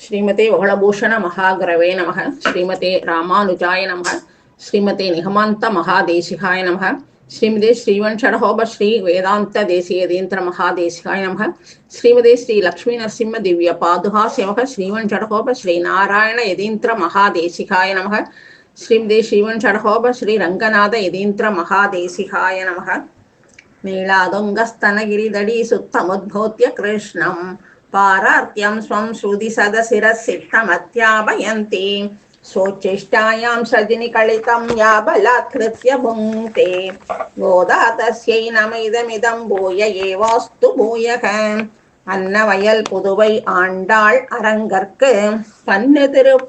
श्रीमते वहलभूषण महाग्रवे नम, श्रीमते राजा नम, श्रीमते निगमांत महादेशिहाय नम, श्रीमते श्रीवंशरहोब श्री वेदांत देशीयदींद्र महादेशिहाय नम, श्रीमते श्री लक्ष्मी नरसिंह दिव्य पादुहा सेवक श्रीवंशरहोब श्री नारायण यदींद्र महादेशिहाय नम, श्रीमते श्रीवंशरहोब श्री रंगनाथ यदींद्र महादेशिहाय नम। नीला दुंगस्तन कृष्ण पारार्त्यं स्वं श्रुतिसदशिरसिद्धमध्यापयन्ति सोच्चिष्टायां सजिनिकलितं या बलात्कृत्य भुङ्क्ते गोदा तस्यै नमिदमिदं भूय एवास्तु भूयः அன்னவயல் புதுவை ஆண்டாள் அரங்கற்கு பன்னு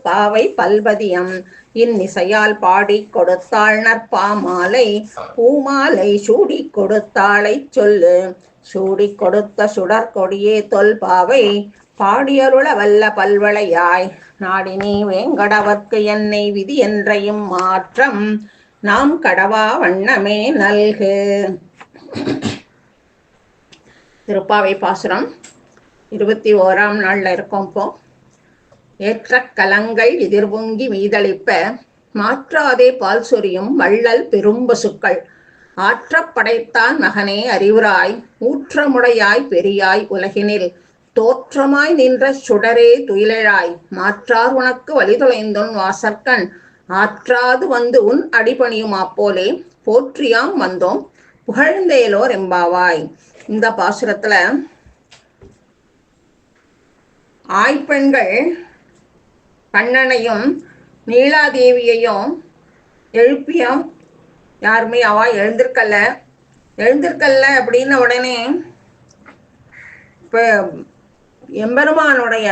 பாவை பல்பதியம் இந்நிசையால் பாடி கொடுத்தாள் நற்பாமாலை பூமாலை சூடி கொடுத்தாளை சொல்லு. சூடி கொடுத்த சுடர் கொடியே தொல்பாவை பாடியருள வல்ல பல்வளையாய். நாடினி வேங்கடவர்க்கு என்னை விதி என்றையும் மாற்றம் நாம் கடவா வண்ணமே நல்கு. திருப்பாவை பாசுரம். இருபத்தி ஓராம் நாள்ல இருக்கோம் இப்போ ஏற்ற கலங்கள் எதிர்பொங்கி மீதளிப்ப மாற்றாதே பால் சொரியும் வள்ளல் பெரும்பசுக்கள் ஆற்ற படைத்தான் மகனே அறிவுராய் ஊற்றமுடையாய் பெரியாய் உலகினில். தோற்றமாய் நின்ற சுடரே துயிலழாய் மாற்றார் உனக்கு வழிதுளைந்துன் வாசற்கண். ஆற்றாது வந்து உன் அடிபணியுமா போலே போற்றியாம் வந்தோம் புகழ்ந்தேலோர் எம்பாவாய். இந்த பாசுரத்துல ஆய்ப்பெண்கள் கண்ணனையும் நீலாதேவியையும் எழுப்பியும் யாருமே அவா எழுந்திருக்கல. எழுந்திருக்கல அப்படின்ன உடனே இப்போ எம்பெருமானுடைய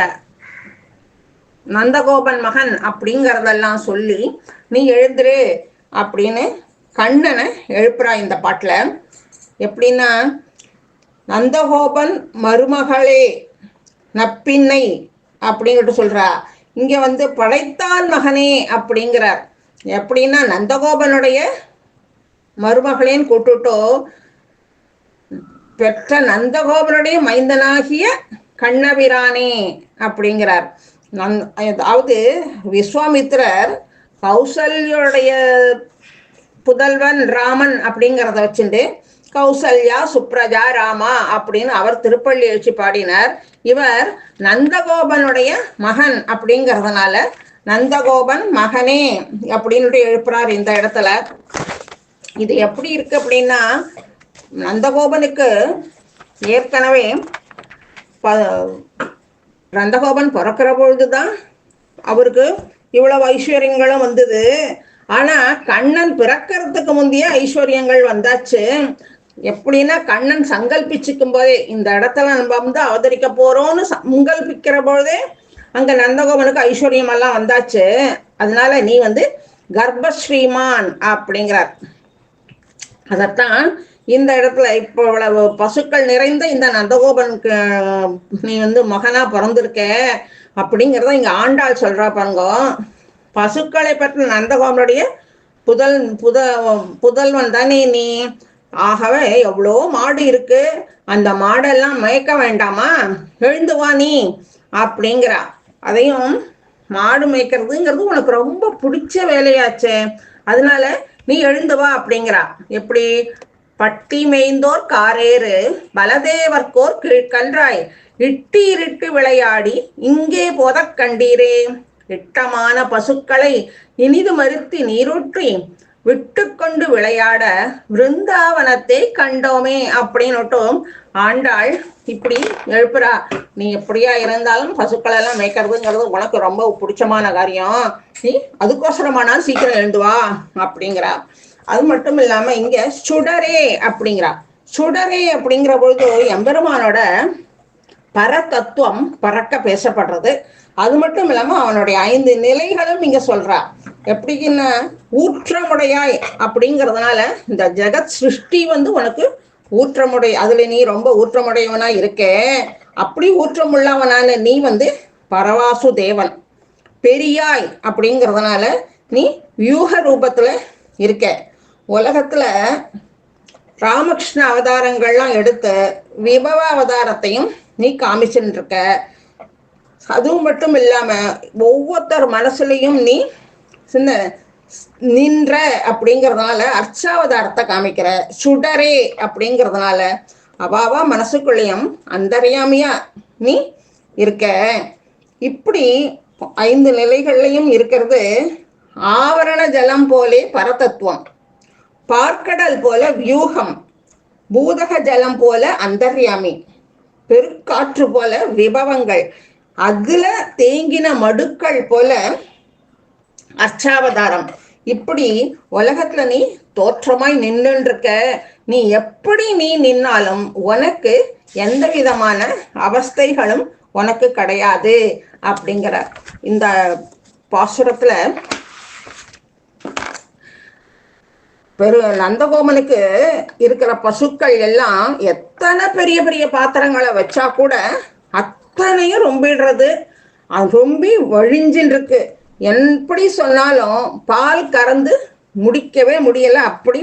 நந்தகோபன் மகன் அப்படிங்கிறதெல்லாம் சொல்லி நீ எழுந்துரு அப்படின்னு கண்ணனை எழுப்புறா இந்த பாட்டில். எப்படின்னா நந்தகோபன் மருமகளே நப்பின்னை அப்படின்ட்டு சொல்றா. இங்க வந்து படைத்தான் மகனே அப்படிங்கிறார். எப்படின்னா நந்தகோபனுடைய மருமகளின் கூட்டுட்டோ பெற்ற நந்தகோபனுடைய மைந்தனாகிய கண்ணபிரானே அப்படிங்கிறார். நந் அதாவது விஸ்வாமித்திரர் கௌசல்யோடைய புதல்வன் ராமன் அப்படிங்கிறத வச்சுட்டு கௌசல்யா சுப்ரஜா ராமா அப்படின்னு அவர் திருப்பள்ளி எழுச்சி பாடினார். இவர் நந்தகோபனுடைய மகன் அப்படிங்கிறதுனால நந்தகோபன் மகனே அப்படின்னு எழுப்புறார் இந்த இடத்துல. இது எப்படி இருக்கு அப்படின்னா நந்தகோபனுக்கு ஏற்கனவே நந்தகோபன் பிறக்கிற பொழுதுதான் அவருக்கு இவ்வளவு ஐஸ்வர்யங்களும் வந்தது. ஆனா கண்ணன் பிறக்கிறதுக்கு முந்தைய ஐஸ்வர்யங்கள் வந்தாச்சு. எப்படின்னா கண்ணன் சங்கல்பிச்சுக்கும் போதே இந்த இடத்துல நம்ம வந்து அவதரிக்க போறோம்னு சங்கல்பிக்கிற பொழுதே அங்க நந்தகோபனுக்கு ஐஸ்வர்யம் எல்லாம் வந்தாச்சு. அதனால நீ வந்து கர்ப்பஸ்ரீமான் அப்படிங்கிறார். அதத்தான் இந்த இடத்துல இப்போ இவ்வளவு பசுக்கள் நிறைந்த இந்த நந்தகோபனுக்கு நீ வந்து மகனா பிறந்திருக்க அப்படிங்கிறத இங்க ஆண்டாள் சொல்றா பாருங்க. பசுக்களை பற்றி நந்தகோபனுடைய புதல் புத புதல்வன் தானே நீ. ஆகவே எவ்வளோ மாடு இருக்கு? அந்த மாடெல்லாம் மயக்க வேண்டாமா? எழுந்து வா நீ அப்படிங்கிறா. அதையும் மாடு மேய்க்கிறதுங்கிறது உனக்கு ரொம்ப பிடிச்ச வேலையாச்சே. அதனால நீ எழுந்து வா அப்படிங்கிறா. எப்படி? பட்டி மேய்ந்தோர் காரேறு பலதேவர்க்கோர் கீழ்கன்றாய் இட்டி இருட்டு விளையாடி இங்கே போதக் கண்டீரே. இட்டமான பசுக்களை இனிது மறுத்தி நீரூற்றி விட்டுக்கொண்டு விளையாட விருந்தாவனத்தை கண்டோமே அப்படின்னுட்டும் ஆண்டாள் இப்படி எழுப்புறா. நீ எப்படியா இருந்தாலும் பசுக்கள் எல்லாம் மேய்க்கிறதுங்கிறது உனக்கு ரொம்ப பிடிச்சமான காரியம். நீ அதுக்கோசரமானால் சீக்கிரம் எழுந்துவா அப்படிங்கிறா. அது மட்டும் இல்லாம இங்க சுடரே அப்படிங்கிறா. சுடரே அப்படிங்கிற பொழுது எம்பெருமானோட பரதத்துவம் பறக்க பேசப்படுறது. அது மட்டும் இல்லாம அவனுடைய ஐந்து நிலைகளும் இங்க சொல்றா. எப்படின்னா ஊற்றமுடையாய் அப்படிங்கிறதுனால இந்த ஜெகத் சிருஷ்டி வந்து உனக்கு ஊற்றமுடைய அதுல நீ ரொம்ப ஊற்றமுடையவனா இருக்கே. அப்படி ஊற்றமுள்ளவனான நீ வந்து பரவாசு தேவன் பெரியாய் அப்படிங்கிறதுனால நீ வியூக ரூபத்துல இருக்க. உலகத்துல ராமகிருஷ்ண அவதாரங்கள்லாம் எடுத்து விபவ அவதாரத்தையும் நீ காமிச்சுட்டு இருக்க அதுவும் மட்டும் இல்லாம ஒவ்வொருத்தர் மனசுலையும் நீ சின்ன நின்ற அப்படிங்கறதுனால அர்ச்சாவதாரத்தை காமிக்கிற. சுடரே அப்படிங்கறதுனால அவாவா மனசுக்குள்ளேயும் அந்தரியாமையா நீ இருக்க. இப்படி ஐந்து நிலைகள்லையும் இருக்கிறது ஆவரண ஜலம் போலே பரதத்துவம். பார்க்கடல் போல வியூகம் பூதக ஜலம் போல அந்தர்யாமி பெருக்காற்று போல விபவங்கள் அதுல தேங்கின மடுக்கள் போல அர்ச்சாவதாரம். இப்படி உலகத்துல நீ தோற்றமாய் நின்றுருக்க நீ எப்படி நீ நின்னாலும் உனக்கு எந்த விதமான அவஸ்தைகளும் உனக்கு கிடையாது அப்படிங்கிற இந்த பாசுரத்துல பெரு நந்தகோமனுக்கு இருக்கிற பசுக்கள் எல்லாம் எத்தனை பெரிய பெரிய பாத்திரங்களை வச்சா கூட அத்தனையும் ரொம்பிடுறது. அது ரொம்பி வழிஞ்சின்னு இருக்கு எப்படி சொன்னாலும் பால் கறந்து முடிக்கவே முடியல. அப்படி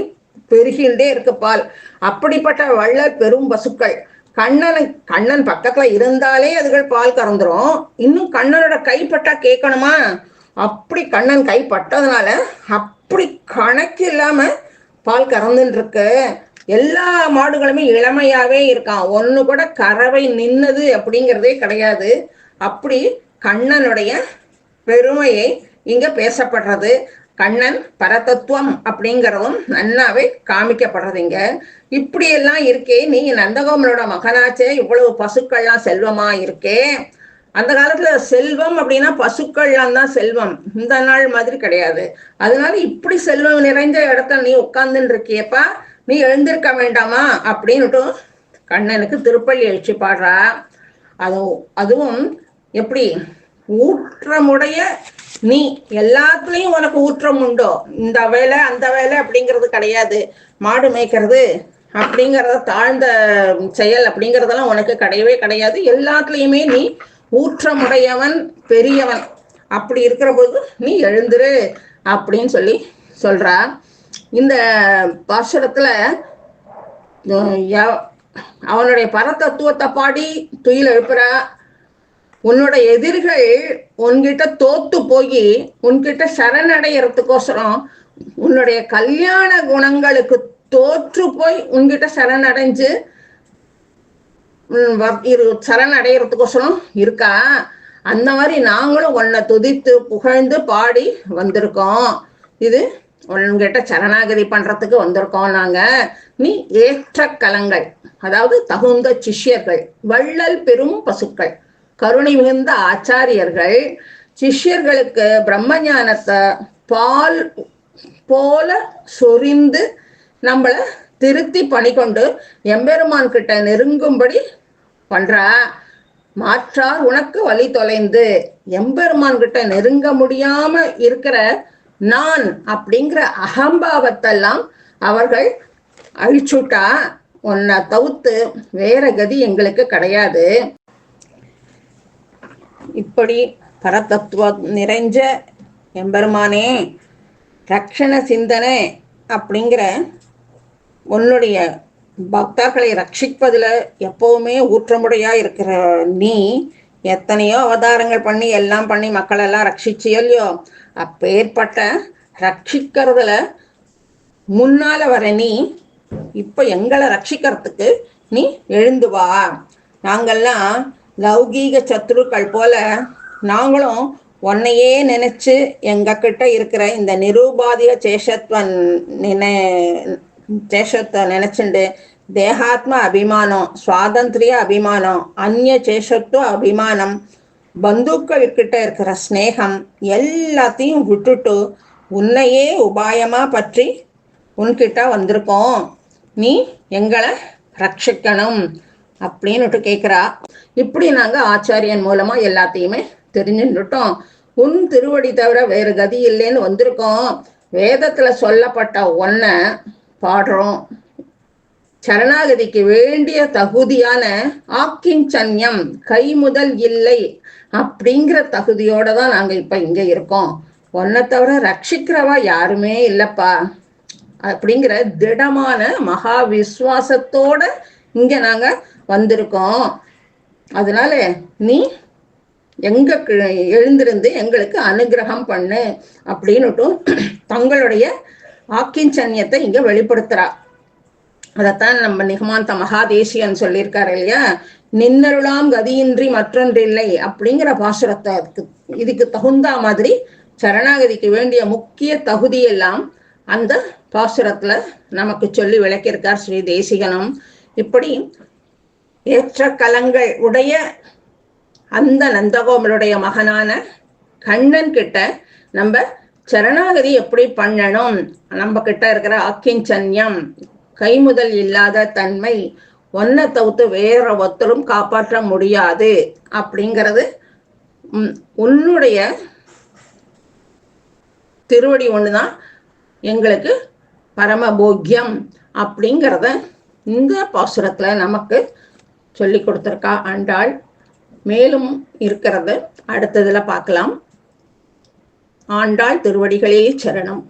பெருகின்றே இருக்கு பால். அப்படிப்பட்ட வள்ளல் பெரும் பசுக்கள். கண்ணனை கண்ணன் பக்கத்துல இருந்தாலே அதுகள் பால் கறந்துரும். இன்னும் கண்ணனோட கைப்பட்டா கேட்கணுமா? அப்படி கண்ணன் கைப்பட்டதுனால அப்படி கணக்கு இல்லாம பால் கறந்துட்டு இருக்கு எல்லா மாடுகளுமே இளமையாவே இருக்கான். ஒன்று கூட கறவை நின்னது அப்படிங்கிறதே கிடையாது. அப்படி கண்ணனுடைய பெருமையை இங்க பேசப்படுறது. கண்ணன் பரதத்துவம் அப்படிங்கிறதும் நன்னாவே காமிக்கப்படுறது இங்க. இப்படி எல்லாம் இருக்கே. நீ நந்தகோமனோட மகனாச்சே. இவ்வளவு பசுக்கள்லாம் செல்வமா இருக்கே. அந்த காலத்துல செல்வம் அப்படின்னா பசுக்கள்லாம் தான் செல்வம். இந்த நாள் மாதிரி கிடையாது. அதனால இப்படி செல்வம் நிறைந்த இடத்துல நீ உட்கார்ந்துட்டு இருக்கியப்பா நீ எழுந்திருக்க வேண்டாமா அப்படின்னுட்டு கண்ணனுக்கு திருப்பள்ளி எழுச்சி பாடுறா. அதுவும் அதுவும் எப்படி? ஊற்றமுடைய நீ எல்லாத்துலயும் உனக்கு ஊற்றம் உண்டோ? இந்த வேலை அந்த வேலை அப்படிங்கிறது கிடையாது. மாடு மேய்க்கிறது அப்படிங்கறத தாழ்ந்த செயல் அப்படிங்கறதெல்லாம் உனக்கு கிடையவே கிடையாது. எல்லாத்துலயுமே நீ ஊற்றமுடையவன் பெரியவன். அப்படி இருக்கிற போது நீ எழுந்துரு அப்படின்னு சொல்லி சொல்றா இந்த பாசுரத்துல அவனுடைய பரதத்துவத்தை பாடி துயில் எழுப்புற உன்னோட எதிரிகள் உன்கிட்ட தோத்து போய் உன்கிட்ட சரணடைகிறதுக்கோசரம் உன்னுடைய கல்யாண குணங்களுக்கு தோற்று போய் உன்கிட்ட சரணடைஞ்சு இரு சரணடைகிறதுக்கோசரம் இருக்கா? அந்த மாதிரி நாங்களும் உன்னை துதித்து புகழ்ந்து பாடி வந்திருக்கோம். இது உன்கிட்ட சரணாகதி பண்றதுக்கு வந்திருக்கோம் நாங்க. நீ ஏற்ற கலங்கள் அதாவது தகுந்த சிஷ்யர்கள் வள்ளல் பெரும் பசுக்கள் கருணை மிகுந்த ஆச்சாரியர்கள் சிஷ்யர்களுக்கு பிரம்ம ஞானத்தை பால் போல சொரிந்து நம்மளை திருத்தி பணி கொண்டு எம்பெருமான் கிட்ட நெருங்கும்படி பண்றா? மாற்றார் உனக்கு வழி தொலைந்து. எம்பெருமான் கிட்ட நெருங்க முடியாம இருக்கிற நான் அப்படிங்கிற அகம்பாவத்தெல்லாம் அவர்கள் அழிச்சுட்டா உன்னை தவிர்த்து வேற கதி எங்களுக்கு கிடையாது. இப்படி பரதத்துவம் நிறைஞ்ச எம்பெருமானே ரக்ஷண சிந்தனை அப்படிங்கிற உன்னுடைய பக்தர்களை ரட்சிப்பதில் எப்பவுமே ஊற்றமுடையா இருக்கிற நீ எத்தனையோ அவதாரங்கள் பண்ணி எல்லாம் பண்ணி மக்களெல்லாம் ரட்சிச்சியோ இல்லையோ அப்பேற்பட்ட ரட்சிக்கிறதுல முன்னால வர நீ இப்ப எங்களை ரட்சிக்கிறதுக்கு நீ எழுந்து வா. நாங்கள்லாம் லௌகீக சத்ருக்கள் போல நாங்களும் உன்னையே நினைச்சு எங்க கிட்ட இருக்கிற இந்த நிரூபாதிக சேஷத்வன் நினை சேஷத்தை நினைச்சுண்டு தேகாத்ம அபிமானம் சுவாதந்திரிய அபிமானம் அந்நிய சேஷத்துவ அபிமானம் பந்துக்கள் கிட்ட இருக்கிற ஸ்னேகம் எல்லாத்தையும் விட்டுட்டு உன்னையே உபாயமா பற்றி உன்கிட்ட வந்திருக்கோம். நீ எங்களை ரட்சிக்கணும் அப்படின்னுட்டு கேட்குறா இப்படி நாங்கள் ஆச்சாரியன் மூலமா எல்லாத்தையுமே தெரிஞ்சுட்டோம் உன் திருவடி தவிர வேறு கதி இல்லைன்னு வந்திருக்கோம். வேதத்துல சொல்லப்பட்ட ஒன்ன பாடுறோம். சரணாகதிக்கு வேண்டிய தகுதியான ஆக்கிஞ்சன்யம் கை முதல் இல்லை அப்படிங்கிற தகுதியோட தான் நாங்க இப்ப இங்க இருக்கோம். ஒன்ன தவிர ரட்சிக்கிறவா யாருமே இல்லப்பா. அப்படிங்கிற திடமான மகா விசுவாசத்தோட இங்க நாங்க வந்திருக்கோம். அதனால நீ எங்க எழுந்திருந்து எங்களுக்கு அனுகிரகம் பண்ணு. அப்படின்னுட்டும் தங்களுடைய ஆக்கிஞ்சன்யத்தை இங்க வெளிப்படுத்துறா. அதைத்தான் நம்ம நிகமாந்த மகாதேசியன் சொல்லியிருக்காரு இல்லையா? நின்னருளாம் கதியின்றி மற்றொன்றில்லை அப்படிங்கிற பாசுரத்தை அதுக்கு இதுக்கு தகுந்தா மாதிரி சரணாகதிக்கு வேண்டிய முக்கிய தகுதி எல்லாம் அந்த பாசுரத்துல நமக்கு சொல்லி விளக்கியிருக்கார் ஸ்ரீ தேசிகனும். இப்படி ஏற்ற கலங்கள் உடைய அந்த நந்தகோமருடைய மகனான கண்ணன் கிட்ட நம்ம சரணாகதி எப்படி பண்ணணும்? நம்ம கிட்ட இருக்கிற அக்கிஞ்சன்யம் கைமுதல் இல்லாத தன்மை ஒன்னை தவிர்த்து வேற ஒருத்தரும் காப்பாற்ற முடியாது. அப்படிங்கிறது உம், உன்னுடைய திருவடி ஒண்ணுதான். எங்களுக்கு பரமபோக்கியம் அப்படிங்கிறத இந்த பாசுரத்துல நமக்கு சொல்லி கொடுத்துருக்கா ஆண்டாள். மேலும் இருக்கிறது அடுத்ததுல பார்க்கலாம். ஆண்டாள் திருவடிகளே சரணம்.